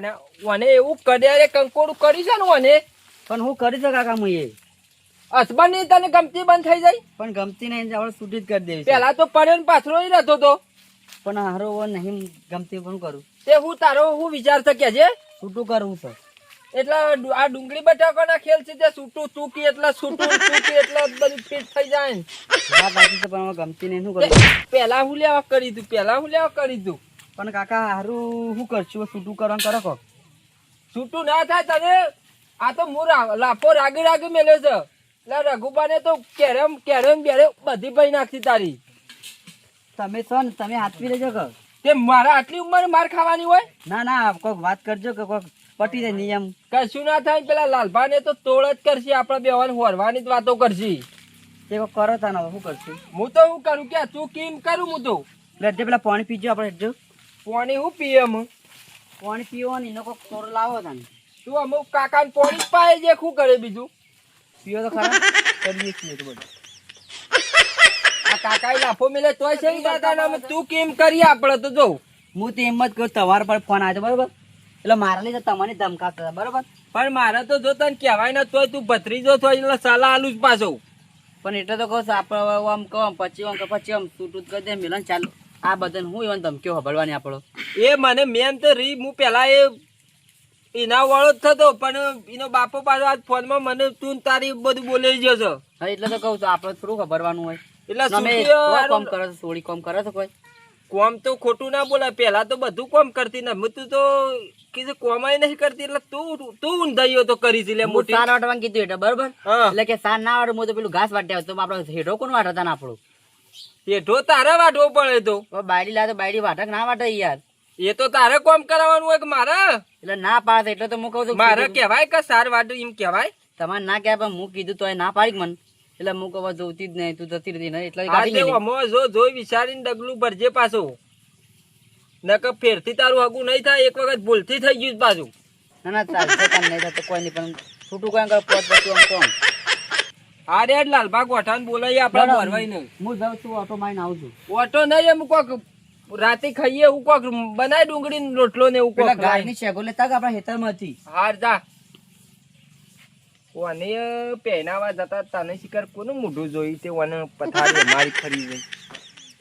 ઓને ઓને એવું કડ્યારે કંકોડું કરી છે ને ઓને પણ હું કરી શકા કાકા હું એ? હસબન્ડની તને ગમતી બંધ થઈ જાય? પણ ગમતી નહીં આપણે છૂટી જ કરી દેવી છે. પેલા તો પડ્યો ને પાછળ જ રહેતો તો. પણ હારો નહીં ગમતી પણ કરું. તે હું તારો હું વિચાર શક્યા છે? છૂટું કરવું છે. એટલે આ ડુંગળી બટાકાના ખેલ છે તે છૂટું ચૂકી એટલે છૂટું ચૂકી એટલે બધું ફિટ થઈ જાય ને. છે પણ ગમતી નહીં શું કરું? પેલા હું લેવા કરી તું પેલા હું લેવા કરી તું. પણ કાકા હારું શું કરશું? છૂટું કરવાનું કરો કહો છૂટું ના થાય તને? આ તો હું લાફો રાગી રાગી મેલ્યો છે. એટલે રઘુબાને તો કેરમ કેરમ બેરે બધી ભાઈ નાખતી તારી. તમે છો ને તમે હાથવી લેજો કહો તે મારા આટલી ઉંમરે માર ખાવાની હોય? ના ના કોઈક વાત કરજો કે કોઈક પટી જાય નિયમ. કશું ના થાય પેલા લાલભાને તો તોડ જ કરશે આપણે બેવાને હોરવાની જ વાતો કરશી. તે કોઈક કરો તા ને શું કરશું? હું તો શું કરું કે તું કેમ કરું હું તો? એટલે પેલા પાણી પીજો આપણે હેઠજો પાણી હું પીએ હું પાણી પીવો ને એનો કોઈ તોડ લાવો તને. તું અમુક કાકાને પાણી જ પાય જે શું કરે બીજું? પીવો તો ખરા. કરીએ છીએ તો બધું. આ કાકા લાફો મેલે તોય છે ને દાદા તું કેમ કરી આપણે તો જો હું તો એમ જ કહું તમારા પર ફોન આવ્યો બરોબર? એટલે મારા લીધે તમને ધમકાવતા હતા બરોબર? પણ મારે તો જો તને કહેવાય ને તોય તું ભત્રીજો છો એટલે સલાહ આલું જ પાછો. પણ એટલે તો કહું આપણે આમ કહો પછી આમ પછી આમ જ કરી દે મિલન ચાલુ. આ બધા હું એવા ધમકીઓ ખબરવાની આપણો એ મને મેન તો રી હું પેલા એ એના વાળો જ થતો પણ એનો બાપો પાછો આજ ફોનમાં મને તું તારી બધું બોલી ગયો છે. હા એટલે તો કહું છું આપણે થોડું ખબરવાનું હોય. એટલે તમે કામ કરો છો થોડી કોમ કરો છો કોઈ. કોમ તો ખોટું ના બોલાય પેલા તો બધું કોમ કરતી ને તું તો કીધું કોમાય નહીં કરતી એટલે તું તું ઊંધાઈઓ તો કરી છે મોટી સાર વાટવાનું કીધું એટલે બરોબર? એટલે કે સાર ના વાટે હું તો પેલું ઘાસ વાટ્યા તો આપડે હેડો કોણ વાટતા ને આપણું? હેઠો તારે વાટવો પડે તો. બાયડી લાવે તો બાયડી વાટક ના વાટે યાર. એ તો તારે કોમ કરાવવાનું હોય કે મારે? એટલે ના પાડે એટલે તો હું કહું છું મારે કહેવાય કે સાર વાટું એમ કહેવાય? તમારે ના કહેવાય પણ હું કીધું તો એ ના પાડી મને. એટલે હું કહું જોતી જ નહીં તું જતી રહી નહીં એટલે. અમો જો જોઈ વિચારીને ડગલું ભરજે પાછું. નકર ફેરથી તારું હગું નહીં થાય એક વખત ભૂલથી થઈ ગયું પાછું. ના ના ચાલશે નહીં થતું કોઈ નહીં પણ છૂટું કોઈ પોત પછી આમ કોમ આ લાલબા ગોઠાને બોલાવી આપડે ભરવાય નહીં હું જાઉં છું ઓટો મારીને આવું છું ઓટો નહીં એમ કોક રાતે ખાઈએ એવું કોક બનાય ડુંગળી રોટલો ને એવું કોક ગાયની શેગો લેતા કે આપણા ખેતરમાં હતી હાર જા. કોને પહેનાવા જતા તને શિકાર કોનું મોઢું જોઈ તે ઓને પથારી મારી ખરી ગઈ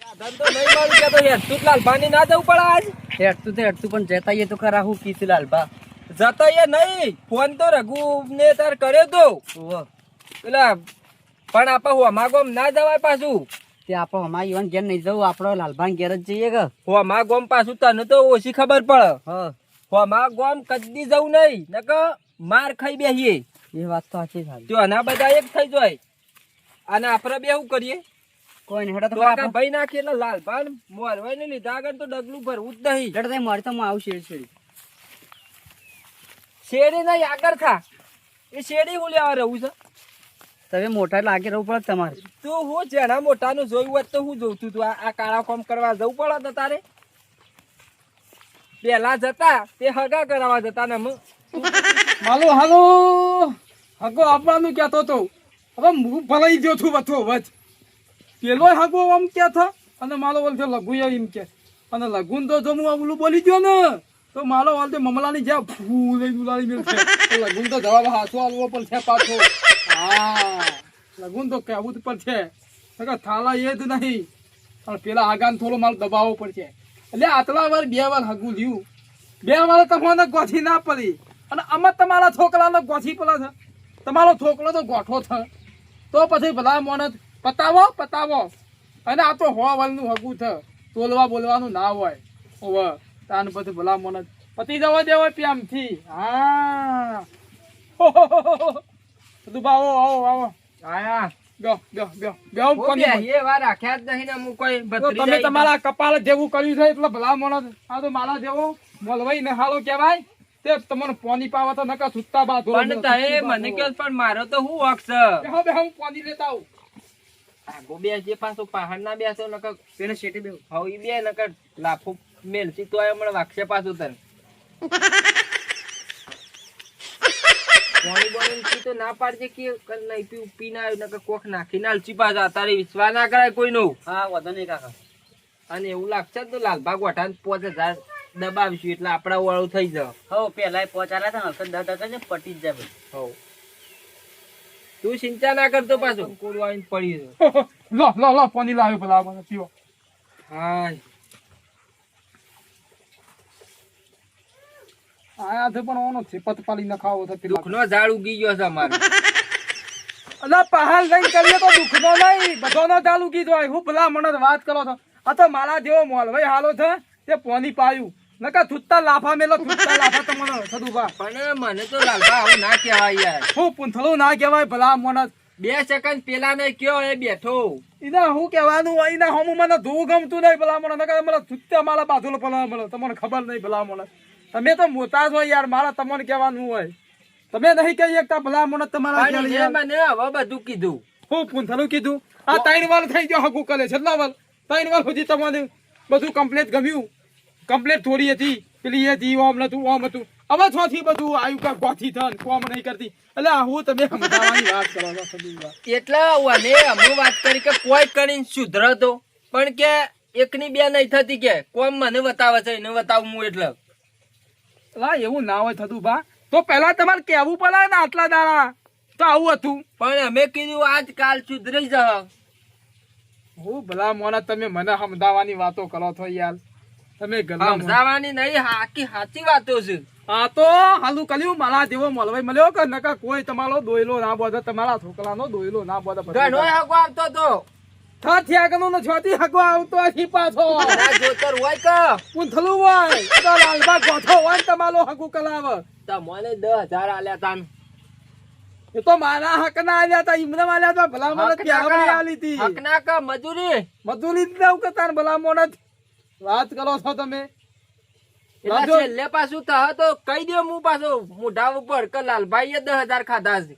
સાધન નહીં કે તો ના જવું પડે આજ. હેઠતું તો હેઠતું પણ જતા તો ખરા હું કીધું લાલબા. જતા નહીં. ફોન તો રઘુ ને તાર કર્યો તો. ઓહો. પણ આપણે આપા હોમાગોમ ના જવાય પાછું. તે આપણો અમારી યુવાન ઘેર નહીં જવું આપણો લાલભાન ઘેર જ જઈએ કે. હોમાગોમ પાછું તને તો ઓછી ખબર પડે. હા. હોમાગોમ કદી જવું નહીં નક માર ખાઈ બેસીએ એ વાત તો સાચી સારી તો આના બધા એક થઈ જાય. અને આપણે બે શું કરીએ? કોઈ નહીં હેડો તો આપણે. ભાઈ નાખીએ એટલે લાલભાન મોરવાઈ ને લીધા આગળ તો ડગલું ભરવું જ નહીં. હેડો તો મારી તો હું આવું શેરી શેરી શેરી નહીં આગળ થા. એ શેરી હું લેવા રહું છે. તમે મોટા લાગે રહેવું પડે તમારે. તો હું જેના મોટાનું જોયું હોત તો હું જોતું તું આ આ કાળા કોમ કરવા જવું પડે તો તારે. પેલા જતા તે હગા કરાવવા જતા ને હાલો હાલો. હગો આપવાનું કહેતો તો. હવે હું ભરાઈ ગયો છું બધો વચ પેલો હગો આમ કે થા અને મારો વલથે લઘુ એમ કે. અને લઘુન તો જો હું ઓલું બોલી ગયો ને. તો મારો વલથે મમલાની જ્યાં ફૂ લઈ ઉલાડી મેલ છે. તો લઘુન તો જવાબ હાથો આવવો પણ છે પાછો. હા. લગુન તો કહેવું પડશે. નકર થાલા એ જ નહીં. પણ પેલા આગાન થોડો માલ દબાવવો પડશે. એટલે આટલા વાર બે વાર હગું લ્યું બે વાર તમને ગોથી ના પડી. અને આમાં તમારા છોકરાને ગોથી પડે છે. તમારો છોકરો તો ગોઠો છે. તો પછી ભલા મોને પતાવો પતાવો. અને આ તો હોવા વાલનું હગું છે. તોલવા બોલવાનું ના હોય. ઓવે. તાન પછી ભલા મોને પતી જવા દેવો પ્યામથી. હા. બધું બાવો આવો આવો. આયા. ગયો ગયો ગયો. ગયો હું કોની એ વાર રાખ્યા જ નહીં ને અમુક કોઈ તો તમે તમારા કપાળ જેવું કર્યું છે એટલે ભલા મોણો આ તો મારા જેવો મોલવાઈ ને હાલો કહેવાય. તે તમને પોની પાવા તો નકા સુત્તા બા ધોરો પણ તએ મને કે પણ મારો તો હું હક છે બેહો હું પોની લેતા આવું. આગો બે જે પાછો પહાડ ના બેસો નકર પેલા શેઠી બે હવે બે નકર લાફો મેલસી તો મને વાક્ષે પાછું તને. પાણી બોણી પી તો ના પાડજે કે નહીં પી પી ના આવ્યું નકર કોક નાખી ના અલચી પાછા તારે વિશ્વાસ ના કરાય કોઈનું. હા વધુ નહીં કાકા. અને એવું લાગશે તો લાલબાગ વટાણ પાંચ હજાર દબાવીશું એટલે આપડા વાળું થઈ જાવ હો પેલા પહોંચાડ્યા હતા ને હલકત દાદા કરીને પટી જ જાય હવ તું ચિંતા ના કરતો પાછો. કોડું આવીને પડી છે લો લો લો પાણી લાવ્યો પેલા પીવો. હા આયા છે પણ ઓનો છેપત પાલી નખાવો છે પેલા. દુઃખનો ઝાડ ઉગી ગયો છે અમારે. અલા પહાલ લઈને કરીએ તો દુઃખનો નહીં બધાનો ચાલુ ઉગી હોય હું ભલા મને વાત કરો છો. આ તો મારા જેવો મોલ ભાઈ હાલો છે તે પોની પાયું. નકા થુત્તા લાફા મેલો થુત્તા લાફા તો મને સદુભા પણ મને તો લાલભા આવું ના કહેવાય યાર. હું પૂંથલું ના કહેવાય ભલા મને બે સેકન્ડ પેલા ને કયો એ બેઠો. એના હું કહેવાનું હોય એના હમ મને ધૂ ગમતું નહીં ભલા મને નકા મને થુત્તા મારા બાજુ ભલા મને તમને ખબર નહીં ભલા મને તમે તો મોટા છો યાર મારા તમને કહેવાનું હોય. તમે નહીં કહી શકતા ભલા મને તમારા મને હવે બધું કીધું. હું પૂંથલું કીધું? આ ત્રણ વાર થઈ ગયો હકુ કરે છેલ્લા વાર ત્રણ વાર સુધી તમને બધું કમ્પ્લીટ ગમ્યું. કમ્પ્લીટ થોડી હતી. પેલી એ હતી ઓમ નતું ઓમ હતું. હવે છોથી બધું આયુ કા ગોથી થન કોમ નહીં કરતી. એટલે આ હું તમે સમજાવવાની વાત કરો છો. એટલે મને અમે વાત કરી કે કોઈ કરીને સુધરતો. પણ કે એકની બે નહીં થતી કે કોમ મને બતાવે છે એને બતાવું હું એટલે. એવું ના હોય થતું બા. તો પહેલા તમારે કહેવું પડે ને આટલા દાડા. તો આવું હતું. પણ અમે કીધું આજકાલ સુધરી જા હું ભલા મોના તમે મને સમજાવવાની વાતો કરો છો યાર. તમે સમજાવવાની નહીં હાકી સાચી વાતો છે. હા તો હાલું કર્યું મારા જેવો મળવાઈ મળ્યો કે નકા કોઈ તમારો દોયલો ના બોધે તમારા છોકરાનો દોયલો ના બોધે. ઘણો આવતો તો. થા થયા ગનો ને છોથી હગો આવતો હજી પાછો. જોતર હોય કે? પૂંથલું હોય. તો લાલબા ગોઠો હોય તમારો હગુ કલાવ. તમને દસ હજાર આલ્યા તાન. એ તો મારા હક ના આવ્યા તા ઇમને આલ્યા તા ભલા મને હક આલી હતી હક ના કા મજૂરી? કે ભલા મોણસ વાત કરો છો તમે. એટલે છેલ્લે પાછું તો કહી દો હું પાછો મોઢા ઉપર કે લાલભાઈ એ દસ હજાર ખાધા છે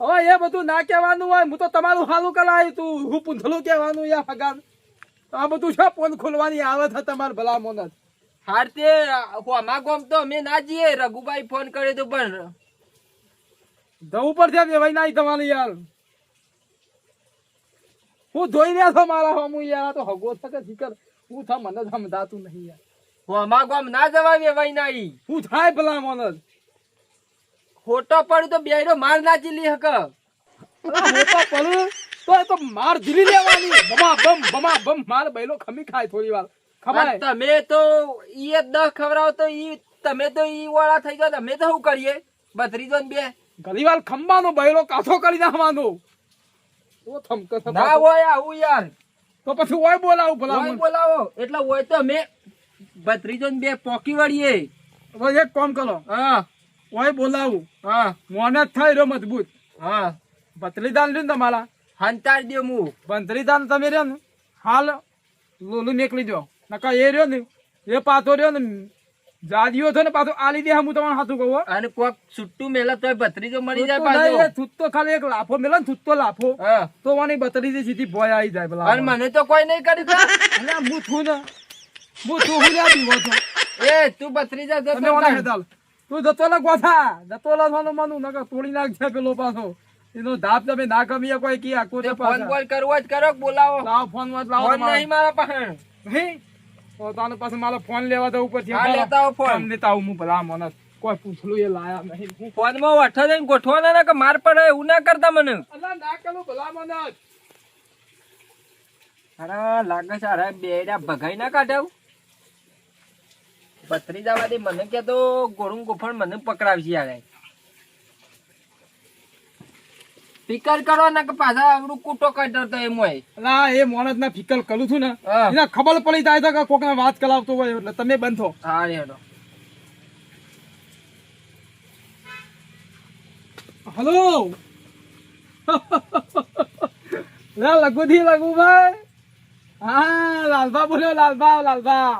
હવે એ બધું ના કહેવાનું હોય હું તો તમારું હાલું કલાયું તું. હું પૂંથલું કહેવાનું યા ફગાન. આ બધું છે ફોન ખોલવાની આવે છે તમારે ભલા જ. હારતે હોમા ગોમ તો અમે ના જઈએ. રઘુભાઈ ફોન કર્યો તો પણ. જવું પડશે વેવાઈ નાઈ તમારે યાર. હું જોઈ રહ્યા છો મારા હમું યાર તો હગો થકે કે હું થા મને જ સમજાતું નહીં યાર. હોમા ગોમ ના જવા વેવાઈ નાઈ. હું થાય ભલા મોનસ ખોટો પડ્યું તો બેડો માર ના જીલી હક. ફોટો પડ્યું તો એ તો માર જીલી લેવાની. બમા બમ બમા બમ માર બૈલો ખમી ખાય થોડી વાર. ખમાય. તમે તો ઈ એ ખવરાવ તો ઈ તમે તો ઈ વાળા થઈ ગયા તમે તો શું કરીએ? બત્રીસો ને બે. ગલીવાલ ખંબાનો બૈલો કાથો કરી નાખવાનો. તો થમકે. ના હોય આવું યાર. તો પછી ઓય બોલાવું ભલા હોય બોલાવો. એટલે હોય તો મે બત્રીસો ને બે પોકી વળીએ. એક કામ કરો. હા. ઓય બોલાવું. હા. મોને થાય થઈ રહ્યો મજબૂત. હા. ભત્રીદાન રહ્યું તમારા. હંતાર દે હું ભત્રીદાન તમે રહ્યો ને હાલ લોલું નીકળી દો નકા એ રહ્યો ને એ પાછો રહ્યો ને જાદીઓ છે ને પાછો આલી દે હું તમારે હાથું કહું અને કોક છુટ્ટું મેલે તો ભત્રીજો મળી જાય પાછો. થૂતો ખાલી એક લાફો મેલે ને થૂતો લાફો. તો વાની બત્રીજી સીધી ભોય આવી જાય ભલા. અને મને તો કોઈ નહીં કરી હું છું ને હું છું હું લ્યા છું. એ તું ભત્રીજા જતો તમે. હેતાલ. તું જતો લે ગોથા જતો લે થાનો માનું નકર તોડી નાખશે પેલો પાછો એનો ધાપ તમે ના ગમીએ કોઈ કી આખો તે ફોન કોલ કરવો જ કરો બોલાવો લાવ ફોન મત લાવો ફોન નહીં મારા પાસે નહીં? તો તાને પાસે મારો ફોન લેવા તો ઉપરથી હા, બોલો. લેતા આવો ફોન. લેતા આવું હું ભલા માણસ. કોઈ પૂછલું એ લાયા નહીં હું ફોનમાં વઠો દઈને ગોઠવાના ના કે માર પડે એવું ના કરતા મને અલા ના કરું ભલા માણસ. અરે લાગે છે અરે બેડા ભગાઈ ના કાઢ્યા ભત્રીજા દે મને કે તો ગોળું ગોફણ મને પકડાવશે યાર. ફિકર કરો ને કે પાછા આવડું કૂટો કાઢતો એમ હોય. અલા એ માણસ ના ફિકર કરું છું ને એને ખબર પડી જાય તો કે કોક વાત કરાવતો હોય એટલે તમે બંધો હા હેડો. હલો. લા લઘુથી લઘુભાઈ. હા લાલભા બોલ્યો લાલભા લાલભા.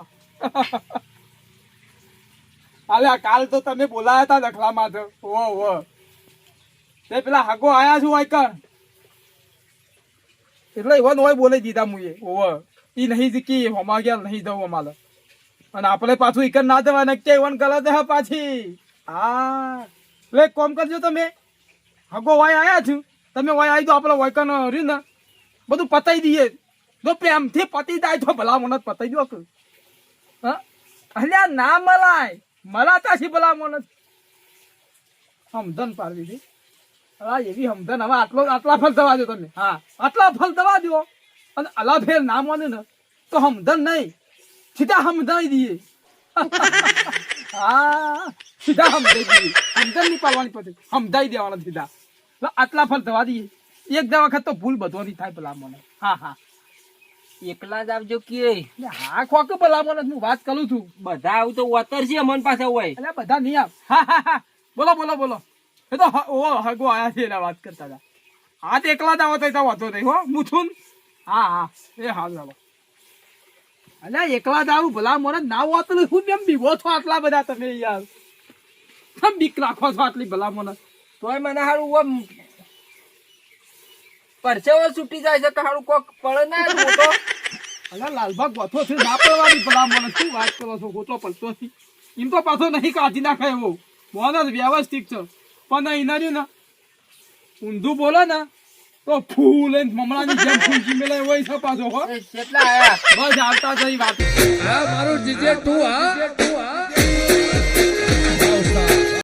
અલ્યા, કાલ તો તમે બોલાયા હતા દખલા માટે. ઓ ઓ તે પેલા હાગો આયા છું વાયકર એટલે એવા નોય બોલાઈ દીધા મુએ ઓવ ઈ નહીં જીકી હોમા ગયા નહીં જવું અમારે. અને આપણે પાછું ઈકર ના જવા નક્કી એવન ગલત હે પાછી. હા. એટલે કોમ કરજો તમે. હગો વાય આયા છું. તમે વાય આવી દો આપણે વાયકન રહ્યું ને બધું પતાઈ દઈએ. જો પ્રેમથી પતી જાય તો ભલા મને પતાઈ દો હા? અલ્યા, ના મલાય. મલાતાથી ભલામણ નથી સમધન પાડવી છે અલા એવી સમધન હવે આટલો આટલા ફલ દવા દો તમે હા આટલા ફલ દવા દો અને અલા ફેર ના માને ને તો સમધન નહીં સીધા સમજાવી દઈએ હા સીધા સમજાવી દઈએ સમધન નહીં પાડવાની પછી સમજાવી દેવાના સીધા આટલા ફલ દવા દઈએ એક દવા વખત તો ભૂલ બધોની થાય ભલામણ હા હા એકલા જ આવજો કે. હા ખોક ભલામણ હું વાત કરું છું. બધા આવું તો વતર છે મન પાસે હોય. એટલે બધા નહીં આવ. હા હા હા. બોલો બોલો બોલો. એ તો ઓ હગો આયા છે એના વાત કરતા હતા. હા તો એકલા જ આવો તો વાંધો નહીં હો. મુથુન હા હા. એ હા ચાલો અલ્યા એકલા જ આવું ભલા મને ના ને હું કેમ બીવો છો આટલા બધા તમે યાર. કેમ બીક રાખો છો આટલી ભલા મને તોય મને હારું ઓમ પરસેવો છૂટી જાય છે હારું કોક પડે ના મોટો અલ્યા લાલબાગ ગોથો છે ના પડવાની ભલા મને શું વાત કરો છો? ગોતો પડતો છે. એમ તો પાછો નહીં કાઢી નાખે એવો. મોન જ વ્યવસ્થિત છે. પણ એના રહ્યું ને ઊંધું બોલે ને તો ફૂલ એમ મમણાની જેમ ફૂંકી મેલે એવો છે પાછો હો. કેટલા આયા? બસ આવતા જઈ વાત. હા મારું જીજે તું હા?